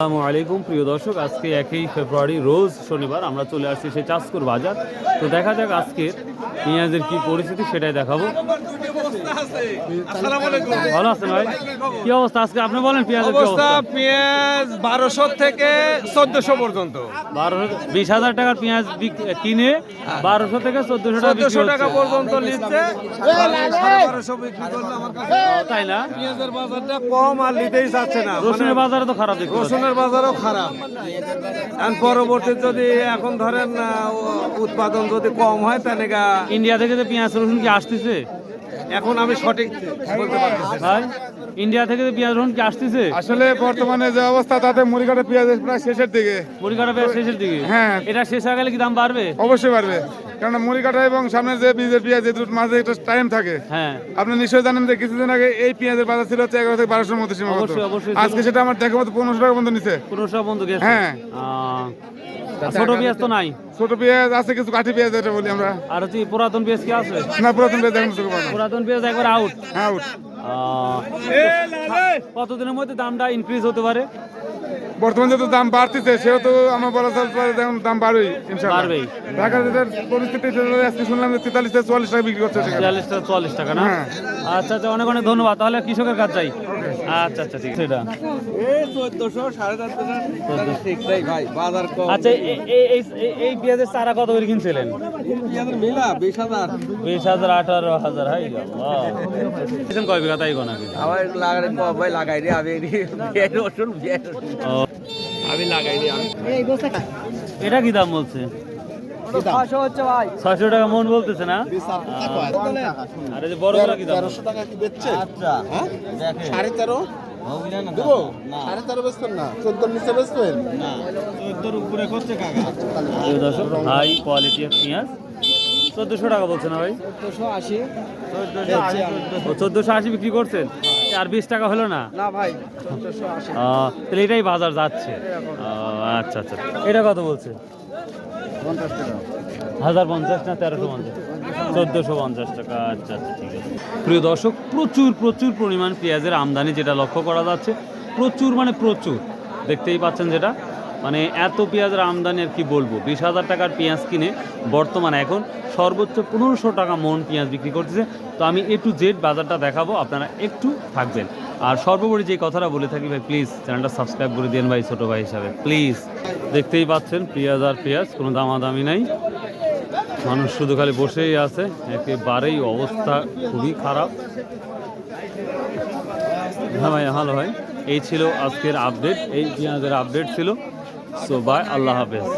আসসালামু আলাইকুম, প্রিয় দর্শক। আজকে একই ফেব্রুয়ারি, রোজ শনিবার আমরা চলে আসছি সেই চাষকুর বাজার। তো দেখা যাক আজকে পেঁয়াজের কি পরিস্থিতি, সেটাই দেখাবো। ভালো আছেন ভাই? কি অবস্থা আজকে? আপনি বলেন পেঁয়াজের অবস্থা পেঁয়াজ বারোশো থেকে চোদ্দশো পর্যন্ত। বারোশো বিশ হাজার টাকার পেঁয়াজ বিক- কিনে বারোশো থেকে চোদ্দশো টাকা চোদ্দশো টাকা পর্যন্ত নিচ্ছে। বারোশো বিক্রি করলে আমার কাছে তাই না? পেঁয়াজের বাজারটা কম আর নিতেই চাচ্ছে না। রসুনের বাজারে তো খারাপ রসুনের বাজারও খারাপ। আর পরবর্তী যদি এখন ধরেন উৎপাদন যদি কম হয় তাহলে ইন্ডিয়া থেকে যে পেঁয়াজ রসুন কি আসতেছে? এখন আমি সঠিক বলতে ভাই ইন্ডিয়া থেকে যে পেঁয়াজ রসুন কি আসতেছে? আসলে বর্তমানে যে অবস্থা তাতে মুড়িঘাটের পেঁয়াজ প্রায় শেষের দিকে। মুড়িকাটা পেঁয়াজ শেষের দিকে? হ্যাঁ। এটা শেষ হয়ে গেলে কি দাম বাড়বে? অবশ্যই বাড়বে। কারণ মুড়িঘাটা এবং সামনে যে বীজের পেঁয়াজ এই দুটোর মাঝে একটা টাইম থাকে হ্যাঁ। আপনি নিশ্চয়ই জানেন যে কিছুদিন আগে এই পেঁয়াজের বাজার ছিল হচ্ছে এগারো থেকে বারোশোর মধ্যে সীমাবদ্ধ। অবশ্যই, অবশ্যই। আজকে সেটা আমার দেখা মতো পনেরোশো টাকা পর্যন্ত নিচ্ছে পনেরোশো বন্ধু গেছে? হ্যাঁ। ছোট পেঁয়াজ তো নাই। ছোট পেঁয়াজ আছে কিছু কাঠি পেঁয়াজ এটা বলি আমরা। আর হচ্ছে পুরাতন পেঁয়াজ কি আছে? না পুরাতন পেঁয়াজ এখন। পুরাতন পেঁয়াজ একবার আউট হ্যাঁ আউট কতদিনের মধ্যে দামটা ইনক্রিজ হতে পারে? বর্তমানে যেহেতু দাম বাড়তেছে সেহেতু আমার বলা চলতে এখন দাম বাড়বেই ইনশাআল্লাহ। বাড়বেই। ঢাকার যেটা পরিস্থিতি আজকে শুনলাম যে তেতাল্লিশ থেকে চুয়াল্লিশ টাকা বিক্রি করছে চুয়াল্লিশ টাকা চুয়াল্লিশ টাকা না? হ্যাঁ। আচ্ছা আচ্ছা অনেক অনেক ধন্যবাদ। তাহলে কৃষকের কাজ চাই আচ্ছা আচ্ছা ঠিক আছে। এটা। ঠিকটাই ভাই বাজার কম। আচ্ছা এই- এই- এই পেঁয়াজের চারা কত করে কিনছিলেন? বিশ হাজার। আঠারো হাজার হাই গেল কয় বিঘা তাই কোনাকে আমার লাগাই রে আমি রসুন আমি লাগাই রে আমি এটা কি দাম বলছে? ছশো হচ্ছে ভাই। ছয়শো টাকা মন বলতেছে না? আরে যে বড় বড় কি দাম? টাকা কি বেচছে? আচ্ছা। সাড়ে তেরো? দেবো? সাড়ে তেরো বেচতেন না? চোদ্দোর নিচে বেচতেন উপরে করছে কাকা। দর্শক হাই কোয়ালিটি পেঁয়াজ। চোদ্দোশো টাকা বলছে না ভাই? চোদ্দশো আশি। চোদ্দোশো আশি বিক্রি করছেন? আর বিশ টাকা হলো না? না ভাই তাহলে এটাই বাজার যাচ্ছে। আচ্ছা আচ্ছা। এটা কত বলছে? হাজার পঞ্চাশ না তেরোশো পঞ্চাশ? চোদ্দোশো পঞ্চাশ টাকা আচ্ছা আচ্ছা ঠিক আছে। প্রিয় দর্শক প্রচুর প্রচুর পরিমাণ পেঁয়াজের আমদানি যেটা লক্ষ্য করা যাচ্ছে। প্রচুর মানে প্রচুর। দেখতেই পাচ্ছেন যেটা। মানে এত পেঁয়াজের আমদানি আর কি বলব? বিশ হাজার টাকার পেঁয়াজ কিনে বর্তমানে এখন সর্বোচ্চ পনেরোশো টাকা মন পেঁয়াজ বিক্রি করতেছে। তো আমি এ টু জেড বাজারটা দেখাবো, আপনারা একটু থাকবেন। আর সর্বোপরি যে কথাটা বলে থাকি ভাই প্লিজ চ্যানেলটা সাবস্ক্রাইব করে দিন ভাই ছোটো ভাই হিসাবে। প্লিজ দেখতেই পাচ্ছেন, পেঁয়াজ আর পেঁয়াজ, কোনো দামাদামি নাই। মানুষ শুধু খালি বসেই আছে, একেবারেই অবস্থা খুবই খারাপ। হ্যাঁ ভাই, ভালো ভাই এই ছিল আজকের আপডেট এই পেঁয়াজের আপডেট ছিল। সো বাই আল্লাহ হাফেজ